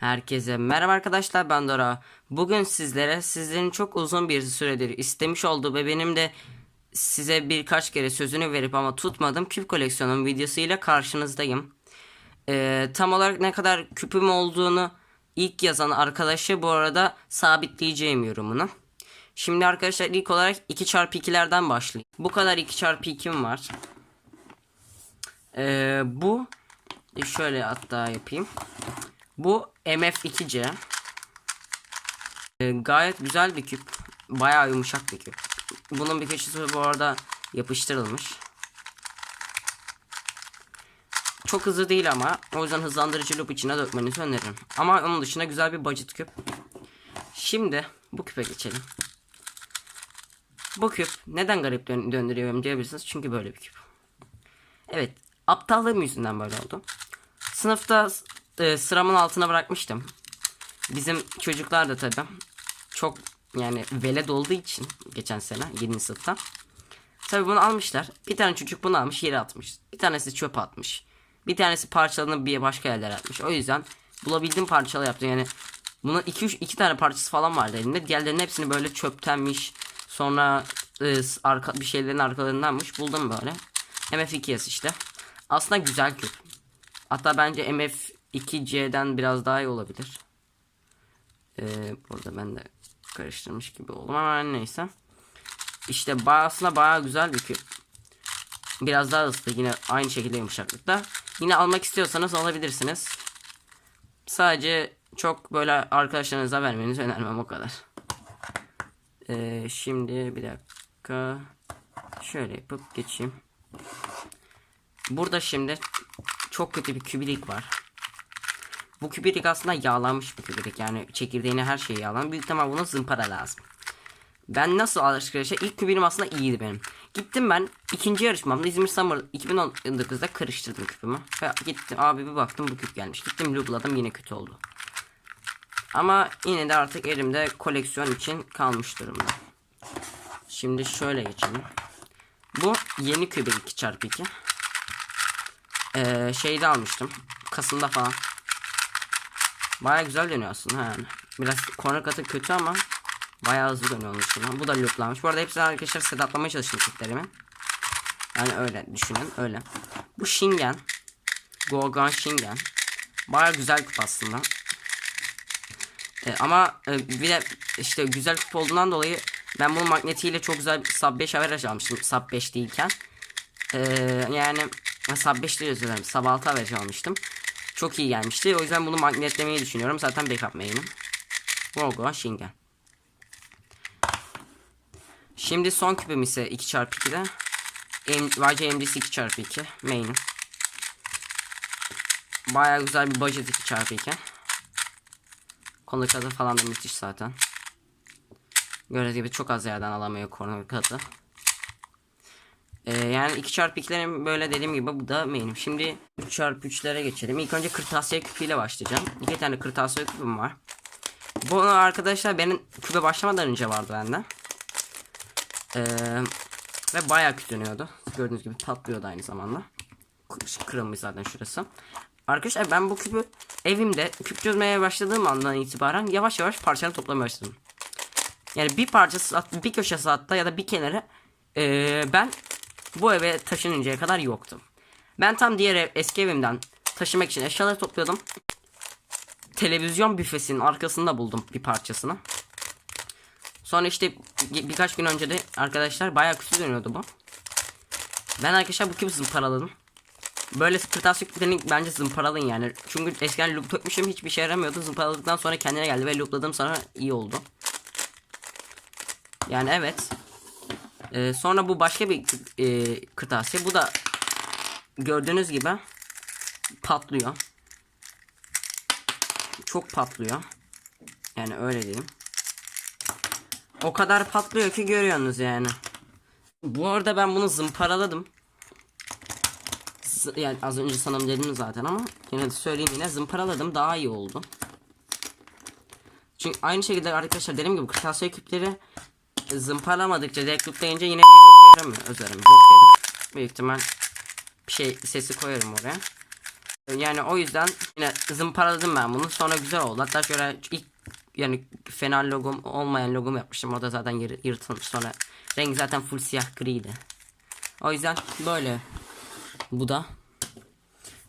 Herkese merhaba arkadaşlar ben Dora. Bugün sizlere sizlerin çok uzun bir süredir istemiş olduğu ve benim de size birkaç kere sözünü verip ama tutmadım küp koleksiyonum videosuyla karşınızdayım. Ee, tam olarak ne kadar küpüm olduğunu ilk yazan arkadaşı bu arada sabitleyeceğim yorumunu. Şimdi arkadaşlar ilk olarak 2x2'lerden başlayayım. Bu kadar 2x2'm var. Ee, bu şöyle hatta yapayım. Bu MF2C. Ee, gayet güzel bir küp. Bayağı yumuşak bir küp. Bunun bir köşesi bu arada yapıştırılmış. Çok hızlı değil ama o yüzden hızlandırıcı loop içine dökmenizi öneririm. Ama onun dışında güzel bir budget küp. Şimdi bu küpe geçelim. Bu küp neden garip dön döndürüyorum diyebilirsiniz. Çünkü böyle bir küp. Evet. Aptallığım yüzünden böyle oldu. Sınıfta e, sıramın altına bırakmıştım. Bizim çocuklar da tabi çok yani veled olduğu için geçen sene 7. sınıfta. Tabi bunu almışlar. Bir tane çocuk bunu almış yere atmış. Bir tanesi çöpe atmış. Bir tanesi parçalanıp bir başka yerlere atmış. O yüzden bulabildiğim parçalı yaptım. Yani bunun 2 3 2 tane parçası falan vardı elinde. Diğerlerinin hepsini böyle çöptenmiş. Sonra e, arka bir şeylerin arkalarındanmış. Buldum böyle. MF2S işte. Aslında güzel küp. Hatta bence MF2C'den biraz daha iyi olabilir. Ee, burada ben de karıştırmış gibi oldum ama neyse. İşte aslında bayağı güzel bir küp. Biraz daha hızlı yine aynı şekilde yumuşaklıkta. Yine almak istiyorsanız alabilirsiniz. Sadece çok böyle arkadaşlarınıza vermenizi önermem o kadar. Ee, şimdi bir dakika. Şöyle yapıp geçeyim. Burada şimdi çok kötü bir kübilik var. Bu kübilik aslında yağlanmış bir kübilik. Yani çekirdeğine her şeyi yağlan. Büyük ihtimal buna zımpara lazım. Ben nasıl arkadaşlar ilk kübilim aslında iyiydi benim. Gittim ben ikinci yarışmamda İzmir Summer 2019'da karıştırdım küpümü. Ve gittim abi bir baktım bu küp gelmiş. Gittim loopladım yine kötü oldu. Ama yine de artık elimde koleksiyon için kalmış durumda. Şimdi şöyle geçelim. Bu yeni kübik 2x2. Ee, şeyde almıştım. Kasım'da falan. Baya güzel dönüyor aslında yani. Biraz korna katı kötü ama baya hızlı dönüyor onun için. Bu da looplanmış. Bu arada hepsini arkadaşlar sedatlamaya çalıştım kitlerimi. Yani öyle düşünün öyle. Bu Shingen. Gogan Shingen. Baya güzel kup aslında. Ee, ama e, bir de işte güzel kup olduğundan dolayı ben bunun magnetiyle çok güzel sub 5 average almıştım. Sub 5 değilken. Ee, yani sub 5 değil özür dilerim. Sub 6 average almıştım. Çok iyi gelmişti. O yüzden bunu magnetlemeyi düşünüyorum. Zaten backup main'im. Volgo Shingen. Şimdi son küpüm ise 2x2'de. YC MDC 2x2 main'im. Baya güzel bir budget 2x2. Konu katı falan da müthiş zaten. Gördüğünüz gibi çok az yerden alamıyor konu katı. Ee, yani 2x2'lerin böyle dediğim gibi bu da main'im. Şimdi 3x3'lere geçelim. İlk önce kırtasiye küpüyle başlayacağım. İki tane kırtasiye küpüm var. Bu arkadaşlar benim küpe başlamadan önce vardı bende. Ee, ve bayağı kütleniyordu. Gördüğünüz gibi patlıyordu aynı zamanda. Kırılmış zaten şurası. Arkadaşlar ben bu küpü evimde küp çözmeye başladığım andan itibaren yavaş yavaş parçalarını toplamaya başladım. Yani bir parçası bir köşesi hatta ya da bir kenarı ee, ben bu eve taşınıncaya kadar yoktum. Ben tam diğer ev, eski evimden taşımak için eşyaları topluyordum. Televizyon büfesinin arkasında buldum bir parçasını. Sonra işte bir, birkaç gün önce de arkadaşlar bayağı kötü dönüyordu bu. Ben arkadaşlar bu küpü zımparaladım. Böyle kırtasiye küplerini bence zımparalayın yani. Çünkü eskiden loop dökmüşüm hiçbir şey yaramıyordu. Zımparaladıktan sonra kendine geldi ve loopladım sonra iyi oldu. Yani evet. Ee, sonra bu başka bir e, kırtasiye. Bu da gördüğünüz gibi patlıyor. Çok patlıyor. Yani öyle diyeyim. O kadar patlıyor ki görüyorsunuz yani. Bu arada ben bunu zımparaladım. Z yani az önce sanırım dedim zaten ama yine de söyleyeyim yine zımparaladım daha iyi oldu. Çünkü aynı şekilde arkadaşlar dediğim gibi kırtasiye küpleri zımparalamadıkça direkt looplayınca yine bir bok yaramıyor. Özlerim bok dedim. Büyük ihtimal bir şey sesi koyarım oraya. Yani o yüzden yine zımparaladım ben bunu. Sonra güzel oldu. Hatta şöyle ilk yani fena logom olmayan logom yapmıştım. O da zaten yır- yırtılmış. Sonra renk zaten full siyah griydi. O yüzden böyle. Bu da.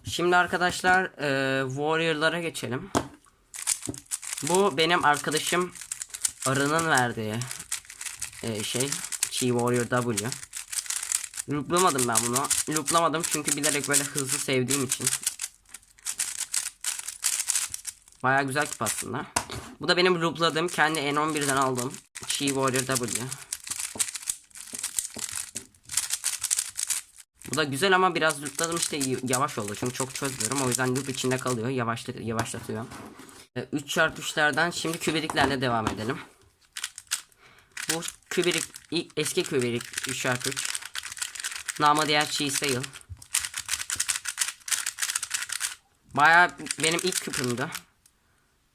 Şimdi arkadaşlar e, Warrior'lara geçelim. Bu benim arkadaşım Arı'nın verdiği e, şey. Chi Warrior W. Looplamadım ben bunu. Looplamadım çünkü bilerek böyle hızlı sevdiğim için. Baya güzel küp aslında. Bu da benim loopladığım kendi N11'den aldığım Chi Warrior W. Bu da güzel ama biraz loopladığım işte yavaş oldu çünkü çok çözmüyorum o yüzden loop içinde kalıyor yavaşla yavaşlatıyor. 3 çarpı 3'lerden şimdi küberiklerle devam edelim. Bu küberik ilk- eski küberik 3 çarpı 3. Namı diğer Chi Sale. Baya benim ilk küpümdü.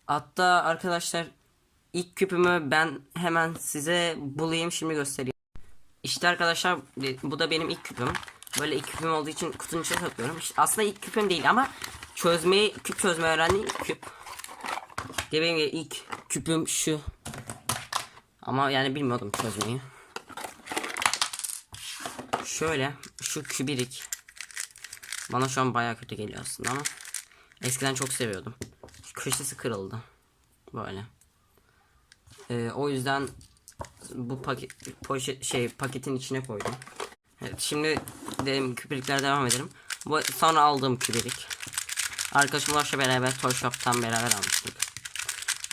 Hatta arkadaşlar ilk küpümü ben hemen size bulayım şimdi göstereyim. İşte arkadaşlar bu da benim ilk küpüm. Böyle ilk küpüm olduğu için kutunun içine takıyorum. İşte aslında ilk küpüm değil ama çözmeyi küp çözme öğrendiğim küp. Diye benim de ilk küpüm şu. Ama yani bilmiyordum çözmeyi. Şöyle şu kübirik. Bana şu an baya kötü geliyor aslında ama eskiden çok seviyordum. Köşesi kırıldı. Böyle. Ee, o yüzden bu paket poşet şey paketin içine koydum. Evet, şimdi dedim kübirikler devam edelim. Bu sonra aldığım kübirik. Arkadaşım Ulaş'la beraber Toy Shop'tan beraber almıştık.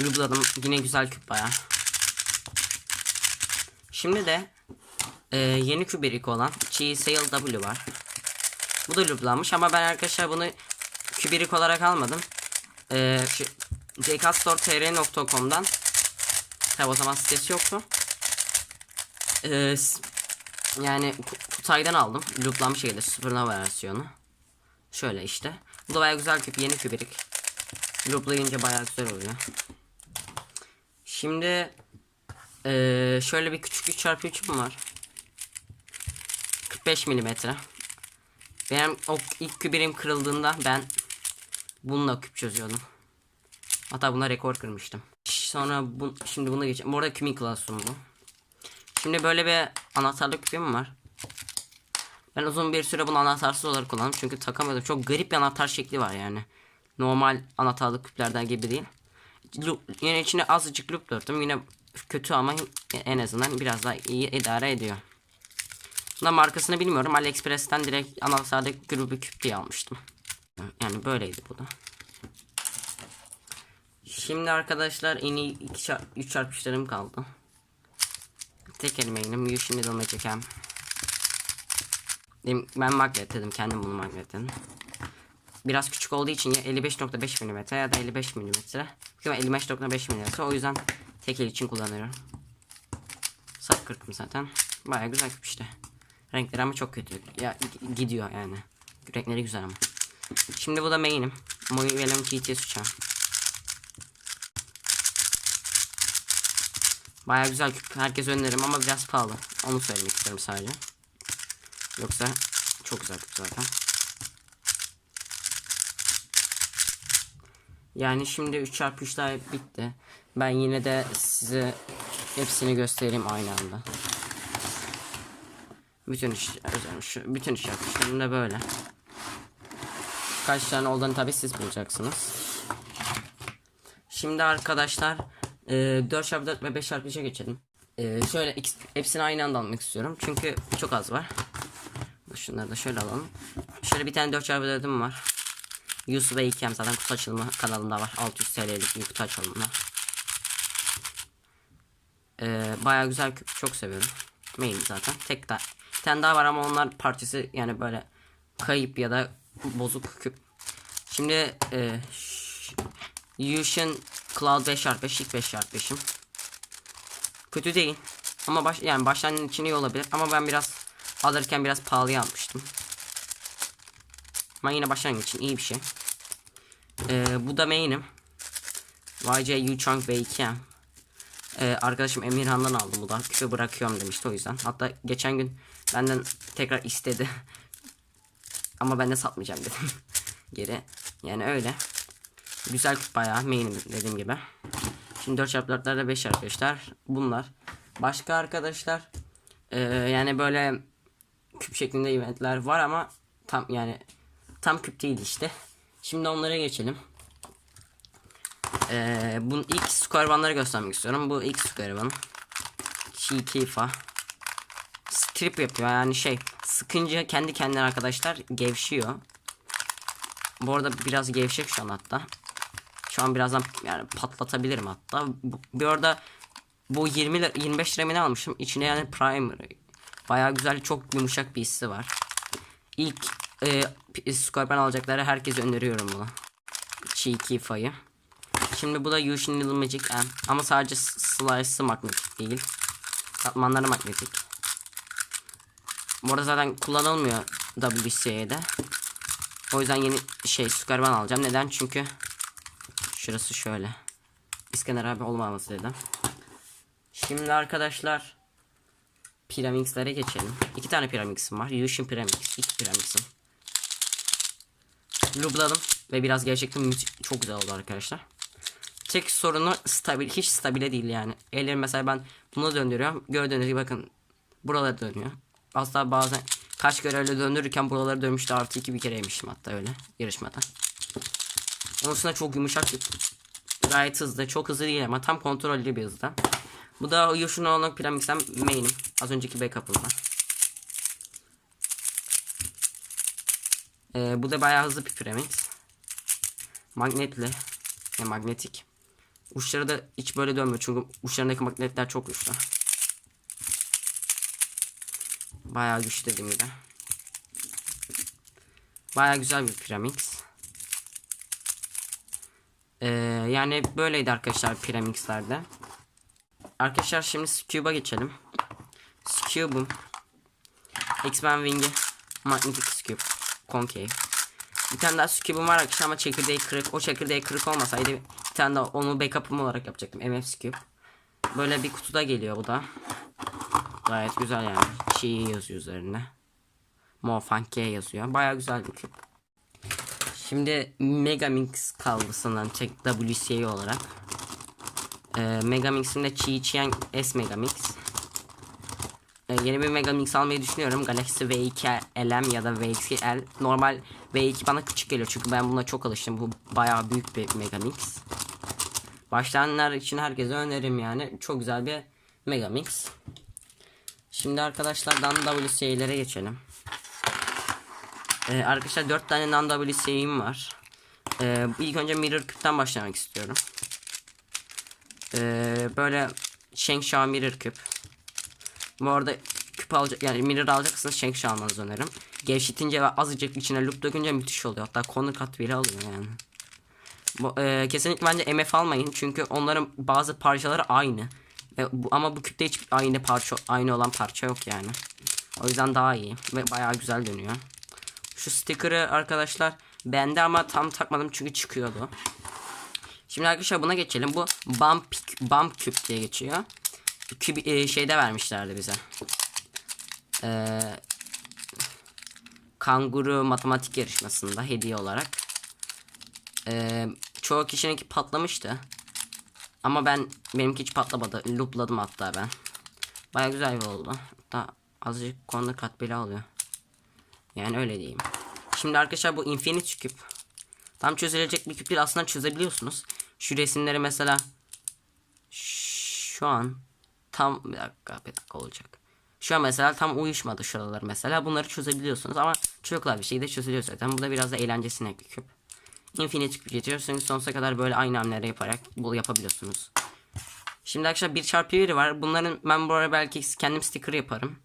Lubladım. Yine güzel küp baya. Şimdi de e, yeni kübirik olan Chi Sail W var. Bu da lublanmış ama ben arkadaşlar bunu kübirik olarak almadım. E, jcastortr.com'dan Tabi o zaman sitesi yoktu. S- yani Ku- Kutay'dan aldım. Looplanmış şekilde sıfırına versiyonu. Şöyle işte. Bu da baya güzel küp. Yeni kübirik. Looplayınca baya güzel oluyor. Şimdi ee, şöyle bir küçük 3x3'üm var. 45 milimetre. Benim o ilk kübirim kırıldığında ben bununla küp çözüyordum. Hatta buna rekor kırmıştım. Sonra bu, şimdi buna geçelim. Bu arada Kümin Classroom bu. Şimdi böyle bir anahtarlık küpüm var. Ben uzun bir süre bunu anahtarsız olarak kullandım. Çünkü takamıyordum. Çok garip bir anahtar şekli var yani. Normal anahtarlık küplerden gibi değil. Yine içine azıcık loop dörttüm. Yine kötü ama en azından biraz daha iyi idare ediyor. Bunda markasını bilmiyorum. AliExpress'ten direkt anahtarlık grubu küp diye almıştım. Yani böyleydi bu da. Şimdi arkadaşlar en iyi 3 çarpışlarım kaldı. Tek elime inim. Şimdi de çekem. Dedim, ben magnetledim. Kendim bunu magnetledim. Biraz küçük olduğu için ya 55.5 mm ya da 55 mm. Ama 55.5 mm. O yüzden tek el için kullanıyorum. Saf kırpım zaten. Baya güzel küp işte. Renkleri ama çok kötü. Ya gidiyor yani. Renkleri güzel ama. Şimdi bu da main'im. Moyu Venom GTS uçağı. Baya güzel küp. Herkes öneririm ama biraz pahalı. Onu söylemek isterim sadece. Yoksa çok güzel küp zaten. Yani şimdi 3x3'ler bitti. Ben yine de size hepsini göstereyim aynı anda. Bütün iş, şu, bütün iş yapmışlarım da böyle. Kaç tane olduğunu tabi siz bulacaksınız. Şimdi arkadaşlar e, 4x4 ve 5x5'e geçelim. E, şöyle hepsini aynı anda almak istiyorum. Çünkü çok az var. Şunları da şöyle alalım. Şöyle bir tane 4x4'üm var. Yusuf ve İkem zaten kutu açılımı kanalımda var. 600 TL'lik bir kutu açılımı. Ee, Baya güzel küp. Çok seviyorum. Main zaten. Tek daha. Bir tane daha var ama onlar parçası yani böyle kayıp ya da bozuk küp. Şimdi e, Yushin Cloud 5x5 ilk 5x5'im. Kötü değil. Ama baş, yani başlangıç için iyi olabilir. Ama ben biraz alırken biraz pahalıya almıştım. Ama yine başlangıç için iyi bir şey. Ee, bu da main'im. YJ Yuchang V2M. Ee, arkadaşım Emirhan'dan aldım bu da. Küpe bırakıyorum demişti o yüzden. Hatta geçen gün benden tekrar istedi. Ama ben de satmayacağım dedim. Geri. Yani öyle. Güzel küp bayağı main'im dediğim gibi. Şimdi 4x4'lerde 5 arkadaşlar. Bunlar. Başka arkadaşlar eee, yani böyle küp şeklinde eventler var ama tam yani tam küp değil işte. Şimdi onlara geçelim. Eee bunun ilk square göstermek istiyorum. Bu ilk square one. Kifa. Strip yapıyor yani şey sıkınca kendi kendine arkadaşlar gevşiyor. Bu arada biraz gevşek şu an hatta. Şu an birazdan yani patlatabilirim hatta. Bu, bir orada bu 20 lira, 25 lira almışım? İçine yani primer. Bayağı güzel çok yumuşak bir hissi var. İlk e, Scorpion alacakları herkese öneriyorum bunu. Cheeky Fa'yı. Şimdi bu da Yushin Little Magic M. Ama sadece slice'ı magnetik değil. Katmanları magnetik. Bu arada zaten kullanılmıyor WC'de. O yüzden yeni şey Scorpion alacağım. Neden? Çünkü şurası şöyle. İskender abi olmaması dedim. Şimdi arkadaşlar Pyramix'lere geçelim. İki tane Pyramix'im var. Yushin Pyramix. iki Pyramix'im. Lubladım ve biraz gerçekten çok güzel oldu arkadaşlar. Tek sorunu stabil, hiç stabile değil yani. Ellerim mesela ben bunu döndürüyorum. Gördüğünüz gibi bakın buralara dönüyor. Hatta bazen kaç kere öyle döndürürken buraları dönmüştü artı iki bir kere yemiştim hatta öyle yarışmada. Onun dışında çok yumuşak gayet hızlı. Çok hızlı değil ama tam kontrollü bir hızda. Bu da Yoshino'nun Pyramix'ten main'im. Az önceki backup'ım Ee, bu da bayağı hızlı bir Pyramix. Magnetli. Yani magnetik. Uçları da hiç böyle dönmüyor çünkü uçlarındaki magnetler çok güçlü. Bayağı güçlü dediğim gibi. Bayağı güzel bir Pyramix. Ee, yani böyleydi arkadaşlar Pyramix'lerde. Arkadaşlar şimdi Scuba geçelim. Scube'um. X-Men Wing'i. Magnetic Concave. Bir tane daha Scube'um var arkadaşlar ama çekirdeği kırık. O çekirdeği kırık olmasaydı bir tane daha onu backup'ım olarak yapacaktım. MF Scube. Böyle bir kutuda geliyor bu da. Gayet güzel yani. Çiğ yazıyor üzerinde. Mofanke yazıyor. Baya güzel bir küp. Şimdi Megamix kaldı sanırım tek WCA olarak. Ee, Megamix'in de Chi Chiang S Megamix. Ee, yeni bir Megamix almayı düşünüyorum. Galaxy V2 LM ya da V2 L. Normal V2 bana küçük geliyor çünkü ben buna çok alıştım. Bu bayağı büyük bir Megamix. Başlayanlar için herkese önerim yani. Çok güzel bir Megamix. Şimdi arkadaşlardan WCA'lere geçelim. Ee, arkadaşlar 4 tane non WCA'im var. Ee, ilk önce Mirror Cube'den başlamak istiyorum. Ee, böyle Shengsha Mirror Küp. Bu arada küp alacak yani mirror alacaksınız Shengsha almanızı öneririm. Gevşetince ve azıcık içine loop dökünce müthiş oluyor. Hatta corner cut bile alıyor yani. Bu, e, kesinlikle bence MF almayın çünkü onların bazı parçaları aynı. E, bu, ama bu küpte hiç aynı parça aynı olan parça yok yani. O yüzden daha iyi ve bayağı güzel dönüyor. Şu sticker'ı arkadaşlar bende ama tam takmadım çünkü çıkıyordu. Şimdi arkadaşlar buna geçelim. Bu bump bump küp diye geçiyor. Küp e, şeyde vermişlerdi bize. Ee, kanguru matematik yarışmasında hediye olarak. Ee, çoğu kişininki patlamıştı. Ama ben benimki hiç patlamadı. Loopladım hatta ben. Baya güzel bir oldu. Hatta azıcık corner cut bile alıyor. Yani öyle diyeyim. Şimdi arkadaşlar bu infinite küp. Tam çözülecek bir küp değil. Aslında çözebiliyorsunuz. Şu resimleri mesela şu an tam bir dakika bir dakika olacak. Şu an mesela tam uyuşmadı şuralar mesela. Bunları çözebiliyorsunuz ama çocuklar bir şey de çözülüyor zaten. Bu da biraz da eğlencesine bir küp. Infinite küp getiriyorsunuz. Sonsuza kadar böyle aynı hamleleri yaparak bu yapabiliyorsunuz. Şimdi arkadaşlar 1 çarpı 1 var. Bunların ben bu belki kendim sticker yaparım.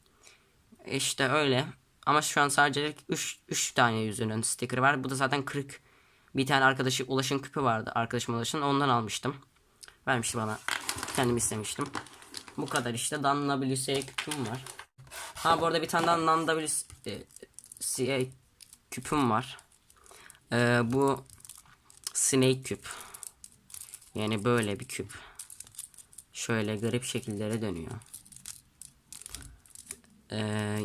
İşte öyle. Ama şu an sadece 3 3 tane yüzünün sticker var. Bu da zaten kırık. Bir tane arkadaşı Ulaş'ın küpü vardı. Arkadaşım Ulaş'ın ondan almıştım. Vermişti bana. Kendim istemiştim. Bu kadar işte. Dan WCA küpüm var. Ha bu arada bir tane daha Non WCA küpüm var. Ee, bu Snake küp. Yani böyle bir küp. Şöyle garip şekillere dönüyor. Ee,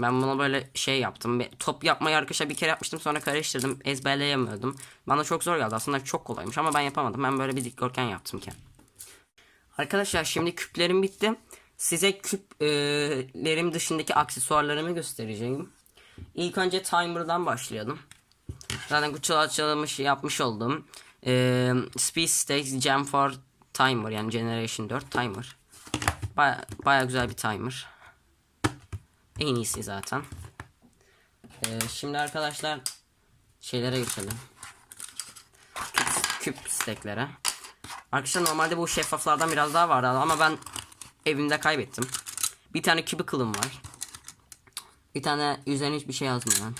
Ben bunu böyle şey yaptım. Top yapmayı arkadaşlar bir kere yapmıştım sonra karıştırdım. Ezberleyemiyordum. Bana çok zor geldi. Aslında çok kolaymış ama ben yapamadım. Ben böyle bir dikdörtgen yaptım ki. Arkadaşlar şimdi küplerim bitti. Size küplerim dışındaki aksesuarlarımı göstereceğim. İlk önce timer'dan başlayalım. Zaten kutu açılmış yapmış oldum. Ee, Speed Stakes Gem for Timer yani Generation 4 Timer. Baya, baya güzel bir timer. En iyisi zaten. Ee, şimdi arkadaşlar şeylere geçelim. Küp, küp steklere. Arkadaşlar normalde bu şeffaflardan biraz daha vardı ama ben evimde kaybettim. Bir tane cubicle'ım var. Bir tane üzerine hiçbir şey yazmayan.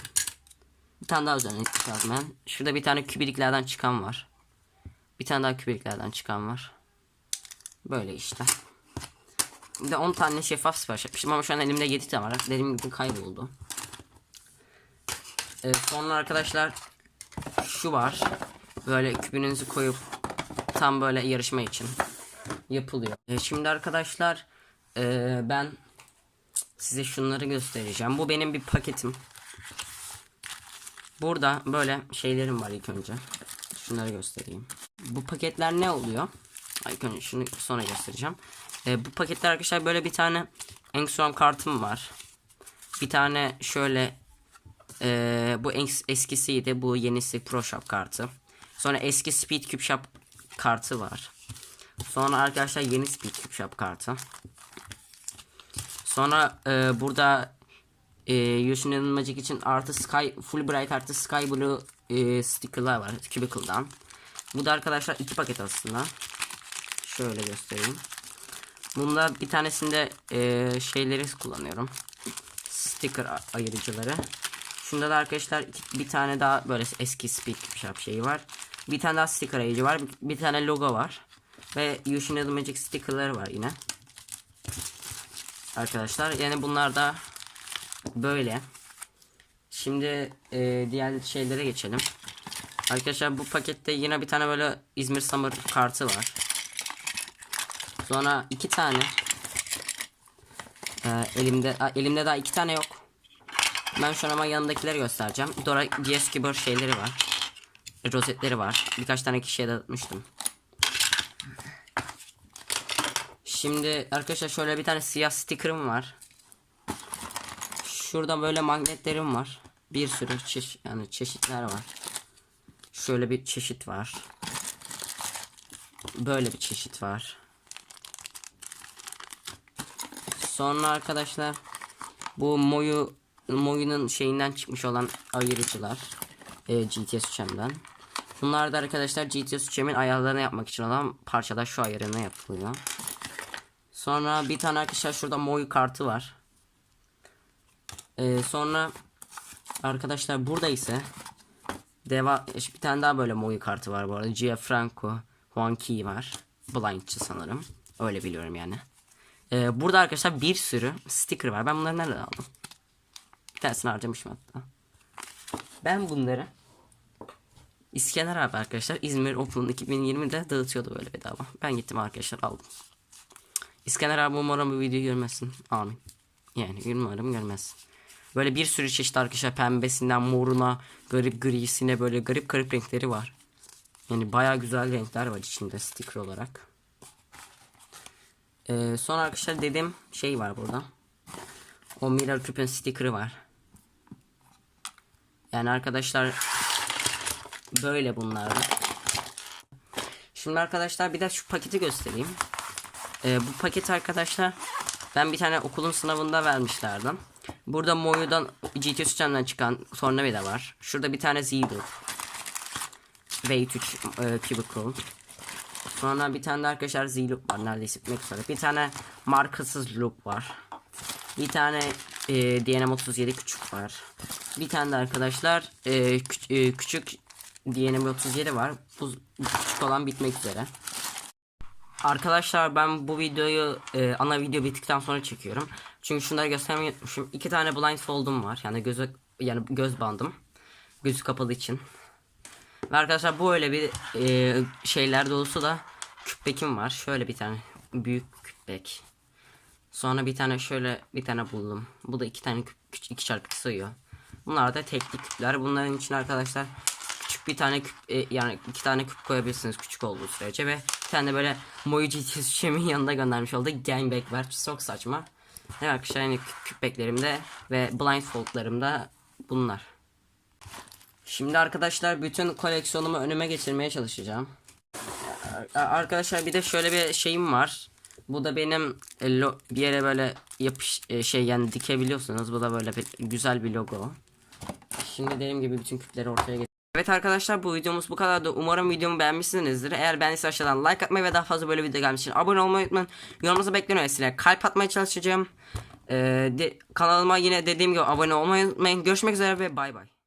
Bir tane daha üzerine hiçbir şey yazmayan. Şurada bir tane kübiklerden çıkan var. Bir tane daha kübiklerden çıkan var. Böyle işte. Bir de 10 tane şeffaf sipariş etmiştim ama şu an elimde 7 tane var. Dediğim gibi kayboldu. Ee, sonra arkadaşlar şu var. Böyle küpünüzü koyup tam böyle yarışma için yapılıyor. Ee, şimdi arkadaşlar ee, ben size şunları göstereceğim. Bu benim bir paketim. Burada böyle şeylerim var ilk önce. Şunları göstereyim. Bu paketler ne oluyor? İlk önce şunu sonra göstereceğim. Ee, bu paketler arkadaşlar böyle bir tane Engstrom kartım var. Bir tane şöyle ee, bu es- eskisiydi. Bu yenisi Pro Shop kartı. Sonra eski Speed Cube Shop kartı var. Sonra arkadaşlar yeni Speed Shop kartı. Sonra e, burada e, Yoshin'in Magic için artı Sky Full Bright artı Sky Blue e, sticker'lar var Cubicle'dan. Bu da arkadaşlar iki paket aslında. Şöyle göstereyim. Bunda bir tanesinde e, şeyleri kullanıyorum. Sticker ayırıcıları. Şunda da arkadaşlar iki- bir tane daha böyle eski Speed Shop şeyi var. Bir tane daha sticker ayırıcı var. Bir, tane logo var. Ve Yoshin'in Magic sticker'ları var yine. Arkadaşlar yani bunlar da böyle. Şimdi e, diğer şeylere geçelim. Arkadaşlar bu pakette yine bir tane böyle İzmir Summer kartı var. Sonra iki tane e, elimde a, elimde daha iki tane yok. Ben şu an ama yanındakileri göstereceğim. Dora Keyboard şeyleri var. Rozetleri var. Birkaç tane kişiye dağıtmıştım. Şimdi arkadaşlar şöyle bir tane siyah sticker'ım var. Şurada böyle magnetlerim var. Bir sürü çeşit yani çeşitler var. Şöyle bir çeşit var. Böyle bir çeşit var. Sonra arkadaşlar bu Moyu Moyu'nun şeyinden çıkmış olan ayırıcılar. E, GTS 3M'den. Bunlar da arkadaşlar GTS 3M'in ayarlarını yapmak için olan parçalar şu ayarına yapılıyor. Sonra bir tane arkadaşlar şurada Moyu kartı var. Ee, sonra arkadaşlar burada ise deva bir tane daha böyle Moyu kartı var bu arada. Gianfranco Juan Key var. Blindçı sanırım. Öyle biliyorum yani. Ee, burada arkadaşlar bir sürü sticker var. Ben bunları nereden aldım? Bir tanesini harcamışım hatta. Ben bunları İskender abi arkadaşlar İzmir Open 2020'de dağıtıyordu böyle bedava. Ben gittim arkadaşlar aldım. İskender abi umarım bu videoyu görmesin. Amin. Yani umarım görmez. Böyle bir sürü çeşit arkadaşlar pembesinden moruna, garip grisine böyle garip garip renkleri var. Yani baya güzel renkler var içinde sticker olarak. Ee, sonra arkadaşlar dediğim şey var burada. O Mirror Küp'ün sticker'ı var. Yani arkadaşlar böyle bunlar. Şimdi arkadaşlar bir de şu paketi göstereyim. Ee, bu paket arkadaşlar ben bir tane okulun sınavında vermişlerdi. Burada Moyo'dan GT sistemden çıkan tornavida var. Şurada bir tane Z-Loop. V3 e, Cubicle. Sonra bir tane de arkadaşlar Z-Loop var neredeyse bitmek üzere. Bir tane markasız loop var. Bir tane e, DNM37 küçük var. Bir tane de arkadaşlar e, küç- e, küçük DNM37 var. Bu küçük olan bitmek üzere. Arkadaşlar ben bu videoyu e, ana video bittikten sonra çekiyorum. Çünkü şunları göstermeyi unutmuşum. İki tane blindfold'um var. Yani göze yani göz bandım. Gözü kapalı için. Ve arkadaşlar bu öyle bir e, şeyler dolusu da küpbekim var. Şöyle bir tane büyük küpbek. Sonra bir tane şöyle bir tane buldum. Bu da iki tane küp, 2 çarpı 2 sayıyor. Bunlar da tekli küpler. Bunların için arkadaşlar küçük bir tane küp e, yani iki tane küp koyabilirsiniz küçük olduğu sürece ve bir tane de böyle Moji şişemin yanında göndermiş olduğu gangbang var. Çok saçma. Evet arkadaşlar yani küp, beklerimde ve blindfoldlarımda bunlar. Şimdi arkadaşlar bütün koleksiyonumu önüme geçirmeye çalışacağım. Ar- Arkadaşlar bir de şöyle bir şeyim var. Bu da benim e, bir yere böyle yapış e, şey yani dikebiliyorsunuz. Bu da böyle bir güzel bir logo. Şimdi dediğim gibi bütün küpleri ortaya getir. Evet arkadaşlar bu videomuz bu kadardı. Umarım videomu beğenmişsinizdir. Eğer beğendiyse aşağıdan like atmayı ve daha fazla böyle video gelmiş için abone olmayı unutmayın. Yorumunuzu bekliyorum vesile. Kalp atmaya çalışacağım. Ee, kanalıma yine dediğim gibi abone olmayı unutmayın. Görüşmek üzere ve bay bay.